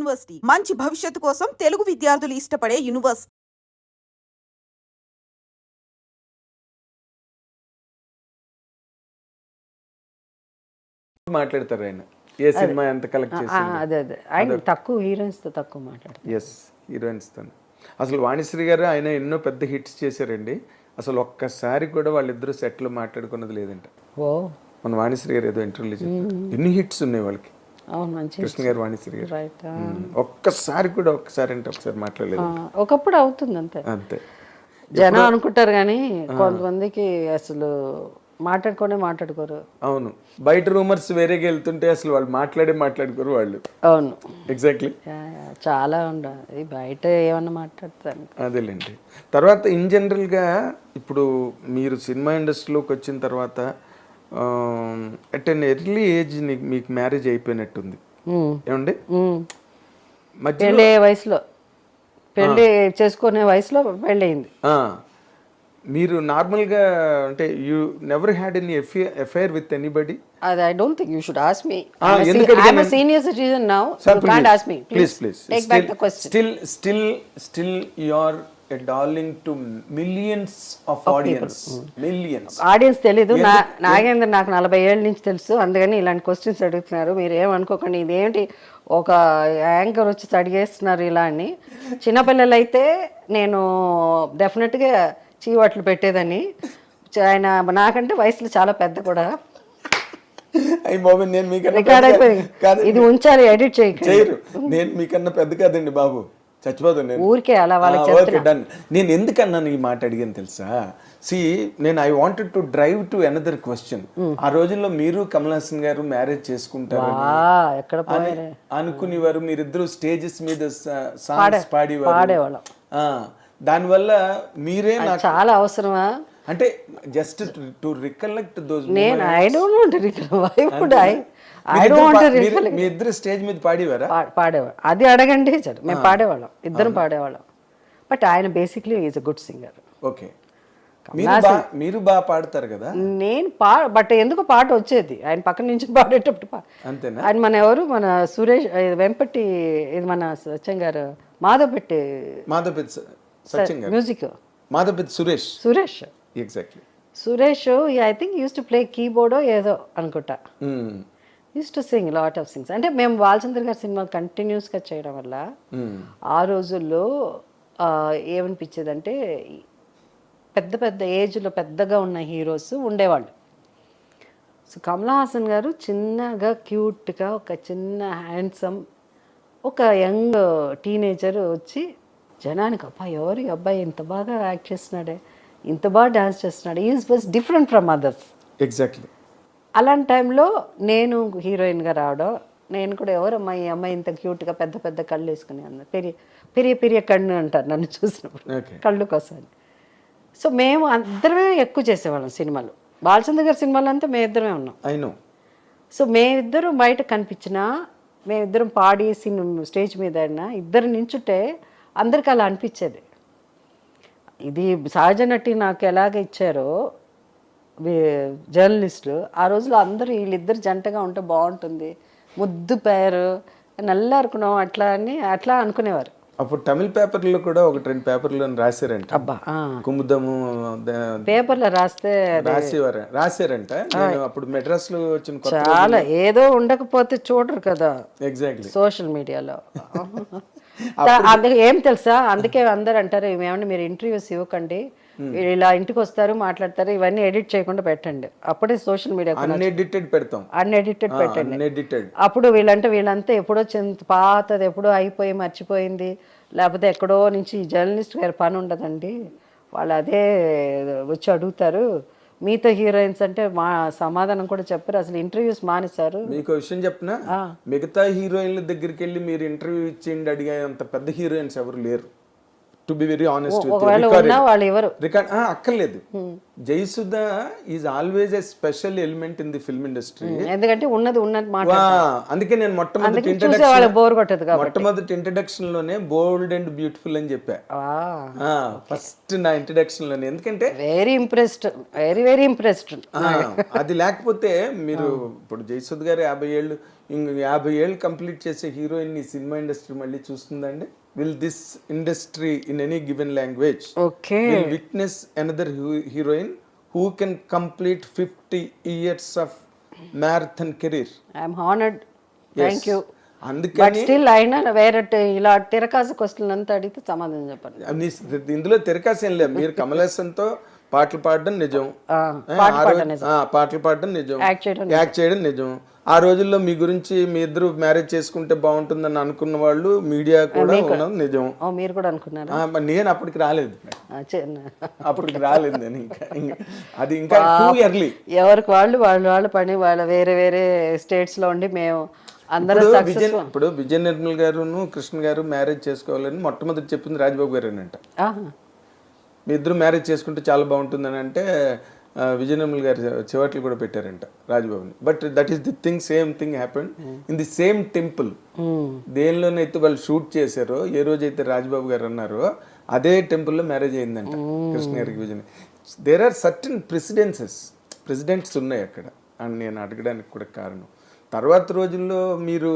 University. మంచి భవిష్యత్తు కోసం తెలుగు విద్యార్థులు ఇష్టపడే యూనివర్సిటీ. మాట్లాడతారు ఆయన. ఏ సినిమా ఎంత కలెక్ట్ చేసింది అదే అదే. ఆయన తక్కువ హీరోయిన్స్తో తక్కువ మాట్లాడతారు. ఎస్ హీరోయిన్స్తో అసలు వాణిశ్రీ గారు ఆయన ఎన్నో పెద్ద హిట్స్ చేశారండి. అసలు ఒక్కసారి కూడా వాళ్ళిద్దరూ సెట్లు మాట్లాడుకున్నది లేదంట. ఓ. మన వాణిశ్రీ గారు ఏదో ఇంటర్వ్యూలో చెప్పారు. ఎన్ని హిట్స్ ఉన్నాయి వాళ్ళకి? కృష్ణ గారు వాణిశ్రీ గారు. ఒక్కసారి కూడా ఒక్కసారి అంటే ఒకసారి మాట్లాడలేదు. ఒకప్పుడు అవుతుంది అంతే. అంతే. జనం అనుకుంటారు కానీ కొంతమందికి అసలు మాట్లాడుకోనే మాట్లాడుకోరు. అవును. బయట రూమర్స్ వేరేగా వెళ్తుంటే అసలు వాళ్ళు మాట్లాడే మాట్లాడుకోరు వాళ్ళు. అవును. ఎగ్జాక్ట్లీ చాలా ఉండాలి. బయట ఏమన్నా మాట్లాడతాను అదేలేండి. తర్వాత ఇన్ జనరల్గా ఇప్పుడు మీరు సినిమా ఇండస్ట్రీలోకి వచ్చిన తర్వాత అట్ అన్ ఎర్లీ ఏజ్ మీకు మ్యారేజ్ అయిపోయినట్టుంది. ఏమండి? పెళ్ళి వయసులో. పెళ్ళి చేసుకునే వయసులో పెళ్ళయింది. ఆ, మీరు నార్మల్గా అంటే you never had any FIR with anybody అది I don't think you should ask me ఎందుకు ఐఎమ్ అడిగాను? Senior citizen now you can't ask me please please take back the question still still still you are a darling to millions of audience millions audience తెలీదు. నా నాగేంద్ర నాకు నలభై ఏళ్ళ నుంచి తెలుసు. అందుకని ఇలాంటి క్వశ్చన్స్ అడుగుతున్నారు. మీరు ఏమనుకోకండి. ఇదేంటి? ఒక యాంకర్ వచ్చి అడిగేస్తున్నారు ఇలా అని. చిన్నపిల్లలు అయితే నేను డెఫినెట్గా చీవట్లు పెట్టేదని ఆయన నాకంటే వయసులో చాలా పెద్ద కూడా. నేను మీకన్నా ఇది ఉంచాలి ఎడిట్ చేయరు. నేను మీకన్నా పెద్ద కాదండి బాబు. చచ్చిపోతాను నేను. ఊరికే అలా వాళ్ళకి ఓకే డన్ నేను ఎందుకన్నాను ఈ మాట అడిగాను తెలుసా? సి నేను I wanted to drive to another question ఆ రోజుల్లో మీరు కమల్ హాసన్ గారు మ్యారేజ్ చేసుకుంటారు ఎక్కడ అని అనుకునేవారు. మీరిద్దరు స్టేజెస్ మీద సాంగ్స్ పాడేవారు. దానివల్ల మీరే నాకు చాలా అవసరమా? అంటే జస్ట్ టు రికలెక్ట్ దోస్ నేను I don't want recall why would I I don't want recall మీ ఇద్దరు స్టేజ్ మీద పాడేవారా? పాడేవాళ్ళం. అది అడగండి చాలు. మేము పాడేవాళ్ళం. ఇద్దరం పాడేవాళ్ళం. బట్ ఆయన basically is a good singer okay. మీరు బా మీరు బాగా పాడతారు కదా? నేను పా బట్ ఎందుకు పాట వచ్చేది? ఆయన పక్కన నుంచి పాడేటప్పుడు అంతేనా? ఆయన మన ఎవరు? మన సురేష్ వెంపటి ఇది మన సత్యం గారు మాధవపెట్టి మాధవపెత్ సత్యం గారు. Music Madhavapeddi Suresh. Suresh. Exactly Suresh I think uses to play కీబోర్డో ఏదో అనుకుంటా. Uses to sing lot of sings అంటే మేము బాలచంద్ర గారి సినిమా కంటిన్యూస్గా చేయడం వల్ల ఆ రోజుల్లో ఏమనిపించేదంటే పెద్ద పెద్ద ఏజ్లో పెద్దగా ఉన్న హీరోస్ ఉండేవాళ్ళు. సో కమలా హాసన్ గారు చిన్నగా క్యూట్గా ఒక చిన్న హ్యాండ్సమ్ ఒక యంగ్ టీనేజర్ వచ్చి జనానికి అబ్బా ఎవరు అబ్బాయి ఇంత బాగా యాక్ట్ చేస్తున్నాడే? ఇంత బాగా డాన్స్ చేస్తున్నాడు. Is was different from others exactly అలాంటి టైంలో నేను హీరోయిన్గా రావడం నేను కూడా ఎవరమ్మా ఈ అమ్మాయి ఇంత క్యూట్గా పెద్ద పెద్ద కళ్ళు వేసుకుని అన్న పెరియ పెరియ పెరియ కన్ను అంటారు నన్ను చూసినప్పుడు. కళ్ళు కోసం సో మేము అందరమే ఎక్కువ చేసేవాళ్ళం సినిమాలు. బాలచంద్ర గారి సినిమాలు అంతా మేము ఇద్దరమే ఉన్నాం. ఐ నో సో మేమిద్దరం బయట కనిపించినా మేమిద్దరం పాడి సినిమా స్టేజ్ మీద ఇద్దరు నించుంటే అందరికి అలా అనిపించేది. ఇది సహజ నటి నాకు ఎలాగ ఇచ్చారో వీ- జర్నలిస్టు ఆ రోజులో అందరూ వీళ్ళిద్దరు జంటగా ఉంటే బాగుంటుంది. ముద్దు పేరు నల్లారుకున్నాం అట్లా అని అట్లా అనుకునేవారు. అప్పుడు తమిళ పేపర్లో కూడా ఒకటి రెండు పేపర్లో రాశారంట. అబ్బా. కుముదము పేపర్లో రాస్తే రాసేవారు రాశారంట. నేను అప్పుడు మెడ్రాస్లో వచ్చిన చాలా ఏదో ఉండకపోతే చూడరు కదా. ఎగ్జాక్ట్లీ సోషల్ మీడియాలో. అందుకే ఏం తెలుసా? అందుకే అందరు అంటారు ఏమంటే మీరు ఇంటర్వ్యూస్ ఇవ్వకండి. ఇలా ఇంటికి వస్తారు మాట్లాడతారు ఇవన్నీ ఎడిట్ చేయకుండా పెట్టండి. అప్పుడే సోషల్ మీడియా అన్ఎడిటెడ్ పెడతాం. అన్ఎడిటెడ్ పెట్టండి. అప్పుడు వీళ్ళంటే వీళ్ళంతా ఎప్పుడో చింత పాతది ఎప్పుడో అయిపోయి మర్చిపోయింది. లేకపోతే ఎక్కడో నుంచి జర్నలిస్ట్ గారి పని ఉండదండి. వాళ్ళు అదే వచ్చి అడుగుతారు. మీతో హీరోయిన్స్ అంటే మా సమాధానం కూడా చెప్పారు. అసలు ఇంటర్వ్యూస్ మానేశారు. మీకు విషయం చెప్పనా మిగతా హీరోయిన్ల దగ్గరికి వెళ్ళి మీరు ఇంటర్వ్యూ ఇచ్చేయండి అడిగే అంత పెద్ద హీరోయిన్స్ ఎవరు లేరు. To be very honest record అక్కర్లేదు. Jayasudha is always a special element in the film industry ఎందుకంటే ఉన్నది అందుకే నేను మొట్టమొదటి ఇంట్రడక్షన్ బోర్ కొట్టదు మొట్టమొదటి ఇంట్రడక్షన్లోనే బోల్డ్ అండ్ బ్యూటిఫుల్ అని చెప్పా. ఫస్ట్ నా ఇంట్రడక్షన్లోనే ఎందుకంటే very impressed very very impressed అది లేకపోతే మీరు ఇప్పుడు జయసుద్ గారు యాభై ఏళ్ళు యాభై ఏళ్ళు కంప్లీట్ చేసే హీరోయిన్ ఈ సినిమా ఇండస్ట్రీ మళ్ళీ చూస్తుందండి will this industry in any given language okay will witness another heroine who can complete fifty years of marathon career I'm honoured thank you but అందుకని స్టిల్ అయినా వేరే ఇలా తిరకాసు క్వశ్చన్ అంతా అడిగితే సమాధానం చెప్పండి. ఇందులో తిరకాసు ఏం లేదు. మీరు కమలేసన్తో పాటలు పాడడం నిజం. పాటలు పాడడం నిజం. యాక్ట్ చేయడం నిజం. ఆ రోజుల్లో మీ గురించి మీ ఇద్దరు మ్యారేజ్ చేసుకుంటే బాగుంటుందని అనుకున్న వాళ్ళు మీడియా కూడా ఉన్నది నిజం. మీరు కూడా అనుకున్నారా? నేను అప్పటికి రాలేదు. అప్పటికి రాలేదు నేను ఇంకా అది ఇంకా టూ ఇయర్లీ ఎవరికి వాళ్ళు వాళ్ళు వాళ్ళు పని వాళ్ళ వేరే వేరే స్టేట్స్లో ఉండి మేము అందరూ విజయ్ ఇప్పుడు విజయ్ నిర్మల్ గారును కృష్ణ గారు మ్యారేజ్ చేసుకోవాలని మొట్టమొదటి చెప్పింది రాజబాబు గారేనంట. మీ ఇద్దరు మ్యారేజ్ చేసుకుంటే చాలా బాగుంటుందని అంటే ఆ, విజయ్ నిర్మల్ గారు చివట్లు కూడా పెట్టారంట రాజబాబుని but that is the thing same thing happen in the same temple దేనిలోనైతే వాళ్ళు షూట్ చేశారో ఏ రోజైతే రాజబాబు గారు అన్నారో అదే టెంపుల్లో మ్యారేజ్ అయిందంట కృష్ణ గారికి Vijay there are certain precedences precedents ఉన్నాయి అక్కడ. అని నేను అడగడానికి కూడా కారణం. తర్వాత రోజుల్లో మీరు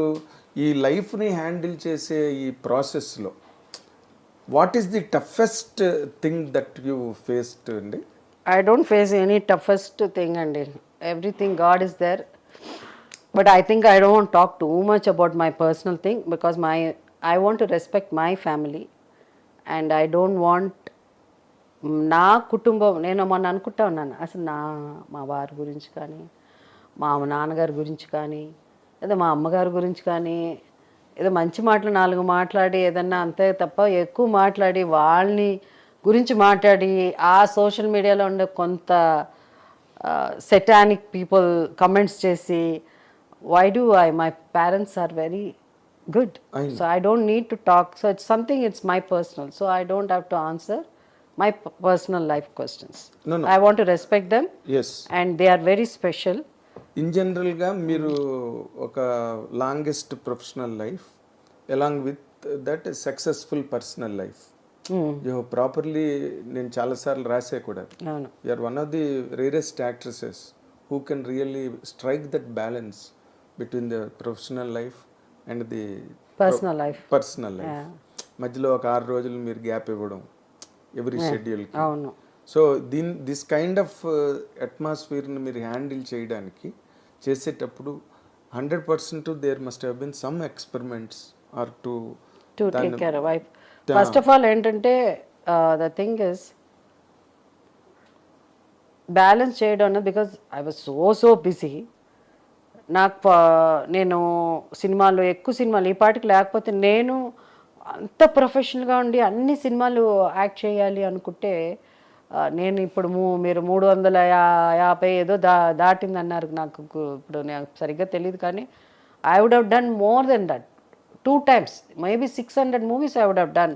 ఈ లైఫ్ని హ్యాండిల్ చేసే ఈ ప్రాసెస్లో what is the toughest thing that you faced అండి? I don't face any toughest thing అండి everything God is there but I think I don't talk too much about my personal thing because my I want to respect my family and I don't want నా కుటుంబం నేను మొన్న అనుకుంటా ఉన్నాను. అసలు నా మా వారి గురించి కానీ మా నాన్నగారి గురించి కానీ లేదా మా అమ్మగారి గురించి కానీ ఏదో మంచి మాటలు నాలుగు మాట్లాడి ఏదన్నా అంతే తప్ప ఎక్కువ మాట్లాడి వాళ్ళని గురించి మాట్లాడి ఆ సోషల్ మీడియాలో ఉండే కొంత సెటానిక్ పీపుల్ కమెంట్స్ చేసి why do I my parents are very good so I don't need to talk so it's something it's my personal so I don't have to answer my personal life questions. I want to respect them and they are very special in జనరల్గా మీరు ఒక longest professional life along with that successful personal life you properly నేను చాలాసార్లు రాసే కూడా. అవును. You are one of the rarest actresses who can really strike that balance between the professional life and the personal life personal life మధ్యలో ఒక ఆరు రోజులు మీరు గ్యాప్ ఇవ్వడం ఎవ్రీ షెడ్యూల్కి అవును. సో దీన్ దిస్ కైండ్ ఆఫ్ అట్మాస్ఫియర్ని మీరు హ్యాండిల్ చేయడానికి చేసేటప్పుడు hundred percent there must have been some experiments or to to take care wife first of all ఏంటంటే ద థింగ్ ఇస్ బ్యాలెన్స్ చేయడం అన్నది because I was so so busy నాకు ప- నేను సినిమాలు ఎక్కువ సినిమాలు ఈ పాటికి లేకపోతే నేను అంత ప్రొఫెషనల్గా ఉండి అన్ని సినిమాలు యాక్ట్ చేయాలి అనుకుంటే ఆ, నేను ఇప్పుడు మూ మీరు మూడు వందల యాభై ఏదో దా దాటింది అన్నారు నాకు ఇప్పుడు నాకు సరిగ్గా తెలియదు కానీ I would have done more then that two times, maybe 600 movies I would have done.